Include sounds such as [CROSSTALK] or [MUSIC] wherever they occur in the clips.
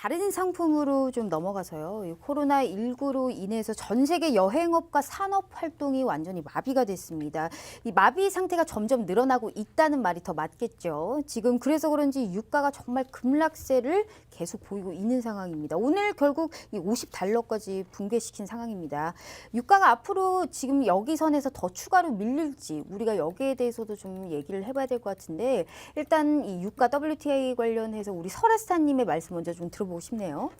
다른 상품으로 좀 넘어가서요. 이 코로나19로 인해서 전 세계 여행업과 산업 활동이 완전히 마비가 됐습니다. 이 마비 상태가 점점 늘어나고 있다는 말이 더 맞겠죠. 지금 그래서 그런지 유가가 정말 급락세를 계속 보이고 있는 상황입니다. 오늘 결국 이 50달러까지 붕괴시킨 상황입니다. 유가가 앞으로 지금 여기 선에서 더 추가로 밀릴지 우리가 여기에 대해서도 좀 얘기를 해봐야 될 것 같은데 일단 이 유가 WTI 관련해서 우리 설아스타님의 말씀 먼저 좀 들어 보고 싶네요.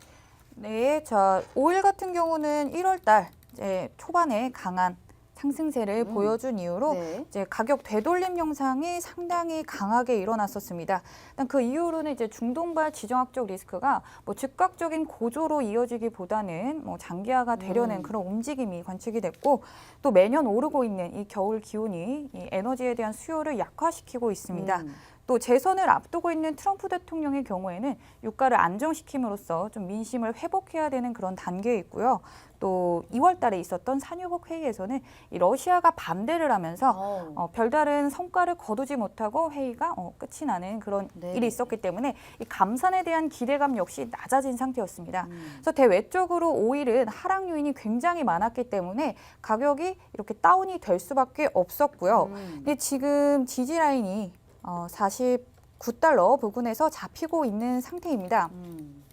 네, 자, 오일 같은 경우는 1월 달 이제 초반에 강한 상승세를 음. 보여준 이후로 네. 이제 가격 되돌림 현상이 상당히 강하게 일어났었습니다. 일단 그 이후로는 이제 중동발 지정학적 리스크가 뭐 즉각적인 고조로 이어지기보다는 뭐 장기화가 되려는 음. 그런 움직임이 관측이 됐고 또 매년 오르고 있는 이 겨울 기온이 이 에너지에 대한 수요를 약화시키고 있습니다. 음. 또 재선을 앞두고 있는 트럼프 대통령의 경우에는 유가를 안정시킴으로써 좀 민심을 회복해야 되는 그런 단계에 있고요. 또 2월 달에 있었던 산유국 회의에서는 이 러시아가 반대를 하면서 어. 어, 별다른 성과를 거두지 못하고 회의가 어, 끝이 나는 그런 네. 일이 있었기 때문에 이 감산에 대한 기대감 역시 낮아진 상태였습니다. 음. 그래서 대외적으로 오일은 하락 요인이 굉장히 많았기 때문에 가격이 이렇게 다운이 될 수밖에 없었고요. 음. 근데 지금 지지 라인이 어, 49달러 부근에서 잡히고 있는 상태입니다. 음.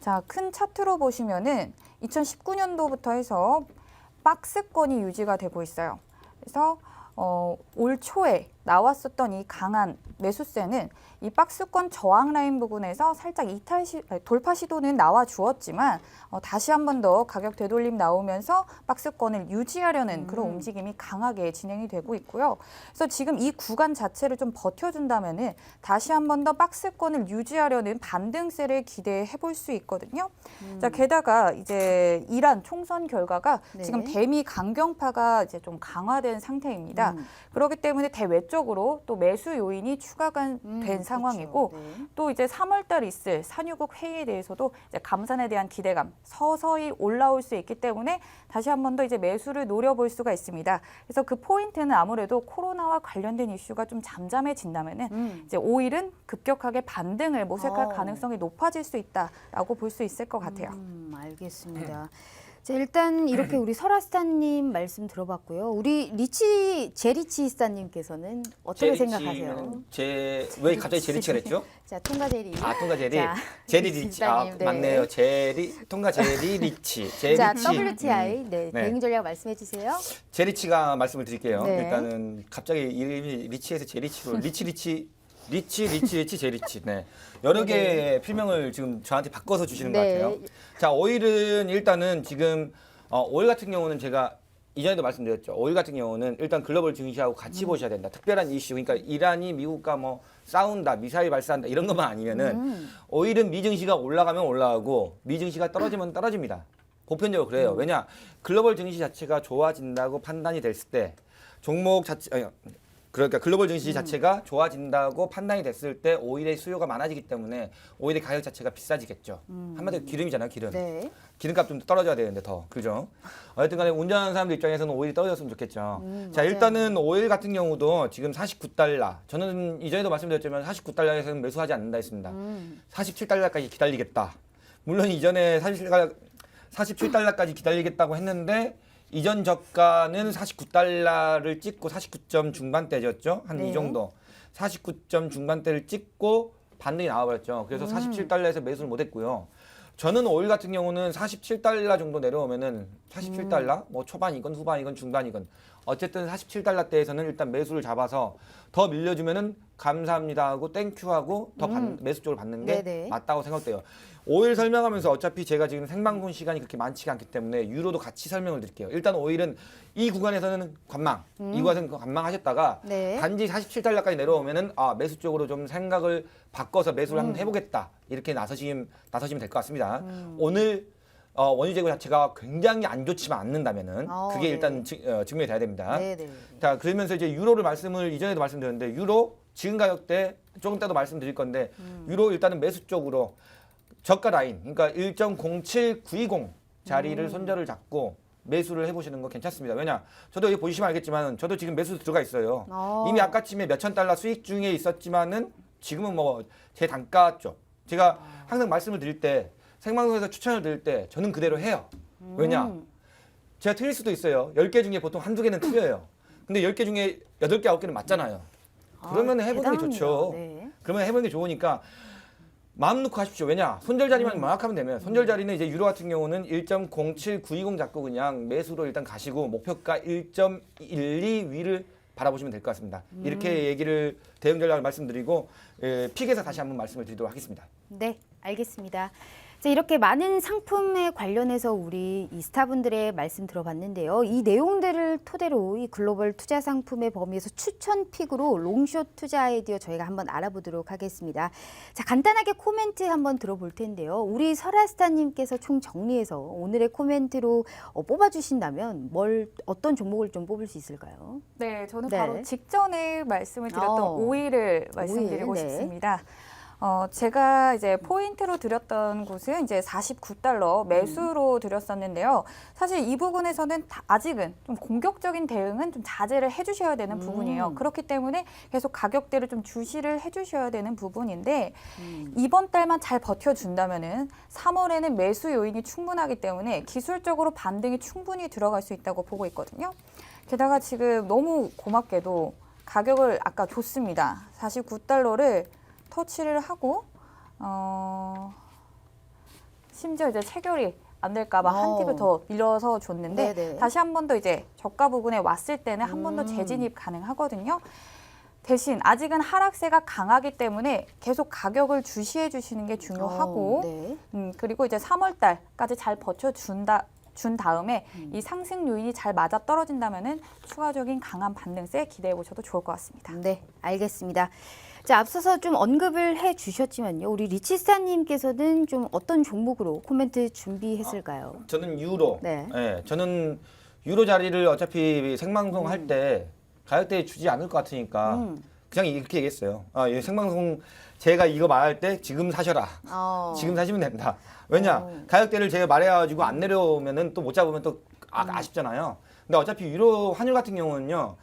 자, 큰 차트로 보시면은 2019년도부터 해서 박스권이 유지가 되고 있어요. 그래서 어, 올 초에 나왔었던 이 강한 매수세는 이 박스권 저항 라인 부분에서 살짝 이탈 시, 돌파 시도는 나와 주었지만 어, 다시 한 번 더 가격 되돌림 나오면서 박스권을 유지하려는 그런 음. 움직임이 강하게 진행이 되고 있고요. 그래서 지금 이 구간 자체를 좀 버텨준다면은 다시 한 번 더 박스권을 유지하려는 반등세를 기대해 볼 수 있거든요. 음. 자 게다가 이제 이란 총선 결과가 네. 지금 대미 강경파가 이제 좀 강화된 상태입니다. 음. 그렇기 때문에 대외 적으로 또 매수 요인이 추가가 음, 된 그렇죠. 상황이고 네. 또 이제 3월달 있을 산유국 회의에 대해서도 이제 감산에 대한 기대감 서서히 올라올 수 있기 때문에 다시 한 번 더 이제 매수를 노려볼 수가 있습니다. 그래서 그 포인트는 아무래도 코로나와 관련된 이슈가 좀 잠잠해진다면은 음. 이제 오일은 급격하게 반등을 모색할 어. 가능성이 높아질 수 있다라고 볼 수 있을 것 같아요. 음, 알겠습니다. 자, 일단 이렇게 우리 설아스타님 말씀 들어봤고요. 우리 리치 제리치스타님께서는 어떻게 생각하세요? 제왜 갑자기 제리치가 됐죠? [LAUGHS] 자, 통과 제리. 아 통과 제리 자, 제리 [LAUGHS] 리치 아 네. 맞네요 제리 통과 제리 [LAUGHS] 리치 제리치 자, WTI 음, 네, 네. 대응 전략 말씀해 주세요. 제리치가 말씀을 드릴게요. 네. 일단은 갑자기 이름이 리치에서 제리치로 리치 리치 리치 리치 리치 제리치 네 여러 개의 필명을 지금 저한테 바꿔서 주시는 것 네. 같아요. 자 오일은 일단은 지금 어, 오일 같은 경우는 제가 이전에도 말씀드렸죠. 오일 같은 경우는 일단 글로벌 증시하고 같이 보셔야 된다. 특별한 이슈 그러니까 이란이 미국과 뭐 싸운다, 미사일 발사한다 이런 것만 아니면은 음. 오일은 미증시가 올라가면 올라가고 미증시가 떨어지면 떨어집니다. 보편적으로 그래요. 음. 왜냐 글로벌 증시 자체가 좋아진다고 판단이 됐을 때 종목 자체 아니, 그러니까 글로벌 증시 음. 자체가 좋아진다고 판단이 됐을 때 오일의 수요가 많아지기 때문에 오일의 가격 자체가 비싸지겠죠. 한마디로 기름이잖아요, 기름. 음. 네. 기름값 좀 떨어져야 되는데 더 그죠? 어쨌든 간에 운전하는 사람들 입장에서는 오일이 떨어졌으면 좋겠죠. 음, 자 맞아요. 일단은 오일 같은 경우도 지금 49달러. 저는 이전에도 말씀드렸지만 49달러에서는 매수하지 않는다 했습니다. 음. 47달러까지 기다리겠다. 물론 이전에 47달러, 47달러까지 기다리겠다고 했는데 이전 저가는 49달러를 찍고 49점 중반대였죠. 한 이 네. 정도. 49점 중반대를 찍고 반등이 나와버렸죠. 그래서 음. 47달러에서 매수를 못했고요. 저는 오일 같은 경우는 47달러 정도 내려오면은 47달러, 뭐 초반이건 후반이건 중반이건 어쨌든 47달러 대에서는 일단 매수를 잡아서 더 밀려주면은 감사합니다 하고 땡큐 하고 더 받- 음. 매수 쪽으로 받는 게 네네. 맞다고 생각돼요. 오일 설명하면서 어차피 제가 지금 생방송 시간이 그렇게 많지가 않기 때문에 유로도 같이 설명을 드릴게요. 일단 오일은 이 구간에서는 관망, 이 구간에서는 관망하셨다가 음. 네. 단지 47달러까지 내려오면은 아 매수 쪽으로 좀 생각을 바꿔서 매수를 음. 한번 해보겠다 이렇게 나서시면 나서시면 될 것 같습니다. 오늘 어, 원유 재고 자체가 굉장히 안 좋지만 않는다면은 어, 그게 네. 일단 증- 어, 증명이 돼야 됩니다. 네, 네. 자 그러면서 이제 유로를 말씀을 이전에도 말씀드렸는데 유로 지금 가격대 조금 따도 말씀드릴 건데 음. 유로 일단은 매수 쪽으로 저가 라인 그러니까 1.07920 자리를 음. 손절을 잡고 매수를 해보시는 거 괜찮습니다. 왜냐 저도 여기 보시면 알겠지만 저도 지금 매수 들어가 있어요. 어. 이미 아까쯤에 몇천 달러 수익 중에 있었지만은 지금은 뭐 제 단가 쪽 제가 항상 말씀을 드릴 때 생방송에서 추천을 드릴 때 저는 그대로 해요. 왜냐? 음. 제가 틀릴 수도 있어요. 10개 중에 보통 한두 개는 틀려요. 근데 10개 중에 8개, 9개는 맞잖아요. 그러면 아, 해보는 게 대단합니다. 좋죠. 네. 그러면 해보는 게 좋으니까 마음 놓고 하십시오. 왜냐? 손절 자리만 명확하면 되면 손절 자리는 이제 유로 같은 경우는 1.07920 잡고 그냥 매수로 일단 가시고 목표가 1.12 위를 바라보시면 될 것 같습니다. 이렇게 얘기를 대응 전략을 말씀드리고 예, 픽에서 다시 한번 말씀을 드리도록 하겠습니다. 네, 알겠습니다. 자, 이렇게 많은 상품에 관련해서 우리 이 스타분들의 말씀 들어봤는데요. 이 내용들을 토대로 이 글로벌 투자 상품의 범위에서 추천 픽으로 롱숏 투자 아이디어 저희가 한번 알아보도록 하겠습니다. 자, 간단하게 코멘트 한번 들어볼 텐데요. 우리 설아스타님께서 총 정리해서 오늘의 코멘트로 어, 뽑아주신다면 뭘 어떤 종목을 좀 뽑을 수 있을까요? 네, 저는 네. 바로 직전에 말씀을 드렸던 어. 오일을 말씀드리고 오일, 네. 싶습니다. 어, 제가 이제 포인트로 드렸던 곳은 이제 49달러 매수로 드렸었는데요. 사실 이 부분에서는 다- 아직은 좀 공격적인 대응은 좀 자제를 해주셔야 되는 부분이에요. 음. 그렇기 때문에 계속 가격대를 좀 주시를 해주셔야 되는 부분인데 음. 이번 달만 잘 버텨준다면은 3월에는 매수 요인이 충분하기 때문에 기술적으로 반등이 충분히 들어갈 수 있다고 보고 있거든요. 게다가 지금 너무 고맙게도 가격을 아까 줬습니다. 49달러를 터치를 하고 어 심지어 이제 체결이 안 될까봐 한 어. 팁을 더 밀어서 줬는데 네네. 다시 한 번 더 이제 저가 부분에 왔을 때는 한 번 더 음. 재진입 가능하거든요. 대신 아직은 하락세가 강하기 때문에 계속 가격을 주시해 주시는 게 중요하고 어, 네. 음, 그리고 이제 3월 달까지 잘 버텨 준다 준 다음에 음. 이 상승 요인이 잘 맞아 떨어진다면은 추가적인 강한 반등세 기대해 보셔도 좋을 것 같습니다. 네, 알겠습니다. 자, 앞서서 좀 언급을 해 주셨지만요. 우리 리치스타님께서는 좀 어떤 종목으로 코멘트 준비했을까요? 저는 유로. 네. 예, 저는 유로 자리를 어차피 생방송 할때 가격대 주지 않을 것 같으니까 음. 그냥 이렇게 얘기했어요. 아, 예, 생방송 제가 이거 말할 때 지금 사셔라. 어. 지금 사시면 된다. 왜냐 어. 가격대를 제가 말해가지고 안 내려오면은 또 못 잡으면 또 아, 쉽잖아요 근데 어차피 유로 환율 같은 경우는요.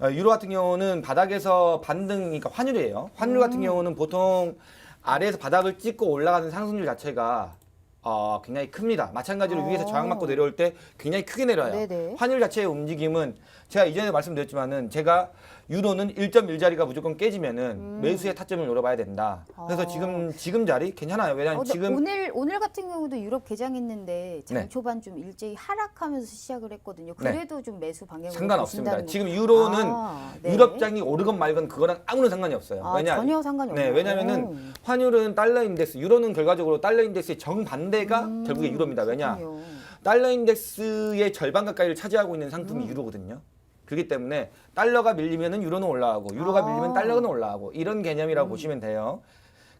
어, 유로 같은 경우는 바닥에서 반등, 그러니까 환율이에요. 환율 같은 음. 경우는 보통 아래에서 바닥을 찍고 올라가는 상승률 자체가 어, 굉장히 큽니다. 마찬가지로 어. 위에서 저항받고 내려올 때 굉장히 크게 내려요. 네네. 환율 자체의 움직임은 제가 이전에 말씀드렸지만은 제가 유로는 1.1 자리가 무조건 깨지면은 매수의 타점을 노려봐야 된다. 그래서 음. 어. 지금 지금 자리 괜찮아요. 어, 왜냐하면 근데 지금 오늘 오늘 같은 경우도 유럽 개장했는데 장 네. 초반 좀 일제히 하락하면서 시작을 했거든요. 그래도 좀 매수 방향으로 상관없습니다. 보신다는 지금 거. 유로는 아, 네. 유럽장이 오르건 말건 그거랑 아무런 상관이 없어요. 아, 왜냐 전혀 상관이 네, 없네요. 왜냐면은 환율은 달러 인덱스, 유로는 결과적으로 달러 인덱스의 정반대 가 음, 결국에 유로입니다. 왜냐? 그렇군요. 달러 인덱스의 절반 가까이를 차지하고 있는 상품이 음. 유로거든요. 그렇기 때문에 달러가 밀리면은 유로는 올라가고 유로가 아. 밀리면 달러는 올라가고 이런 개념이라고 음. 보시면 돼요.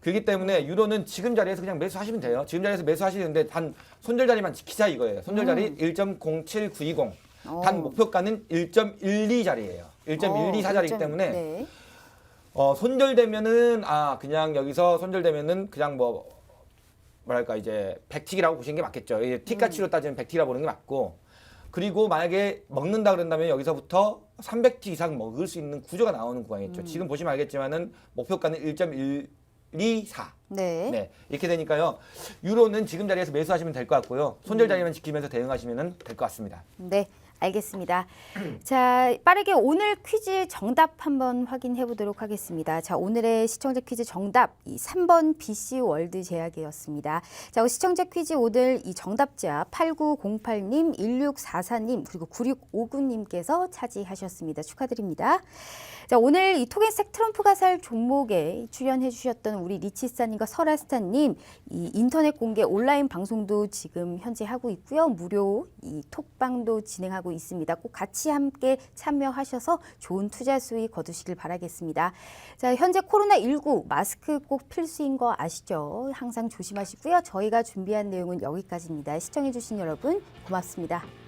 그렇기 때문에 유로는 지금 자리에서 그냥 매수하시면 돼요. 지금 자리에서 매수하시는데 단 손절 자리만 지키자 이거예요. 손절 자리 1.07920. 어. 단 목표가는 1.12 자리예요. 1.124 자리이기 어, 때문에 네. 어, 손절되면은 아 그냥 여기서 손절되면은 그냥 뭐 뭐랄까 이제 백틱이라고 보시는 게 맞겠죠. 이제 틱 가치로 따지면 백틱이라고 보는 게 맞고 그리고 만약에 먹는다 그런다면 여기서부터 300틱 이상 먹을 수 있는 구조가 나오는 구간이죠. 지금 보시면 알겠지만은 목표가는 1.124. 네. 네. 이렇게 되니까요. 유로는 지금 자리에서 매수하시면 될 것 같고요. 손절 자리만 지키면서 대응하시면 될 것 같습니다. 네, 알겠습니다. 자, 빠르게 오늘 퀴즈 정답 한번 확인해 보도록 하겠습니다. 자, 오늘의 시청자 퀴즈 정답 이 3번 BC 월드 제약이었습니다. 자, 시청자 퀴즈 오늘 이 정답자 8908님, 1644님, 그리고 9659님께서 차지하셨습니다. 축하드립니다. 자, 오늘 이 토겐스택 트럼프 가 살 종목에 출연해 주셨던 우리 리치스타님과 설아스타님 이 인터넷 공개 온라인 방송도 지금 현재 하고 있고요. 무료 이 톡방도 진행하 고 있습니다. 꼭 같이 함께 참여하셔서 좋은 투자 수익 거두시길 바라겠습니다. 자, 현재 코로나19 마스크 꼭 필수인 거 아시죠? 항상 조심하시고요. 저희가 준비한 내용은 여기까지입니다. 시청해 주신 여러분 고맙습니다.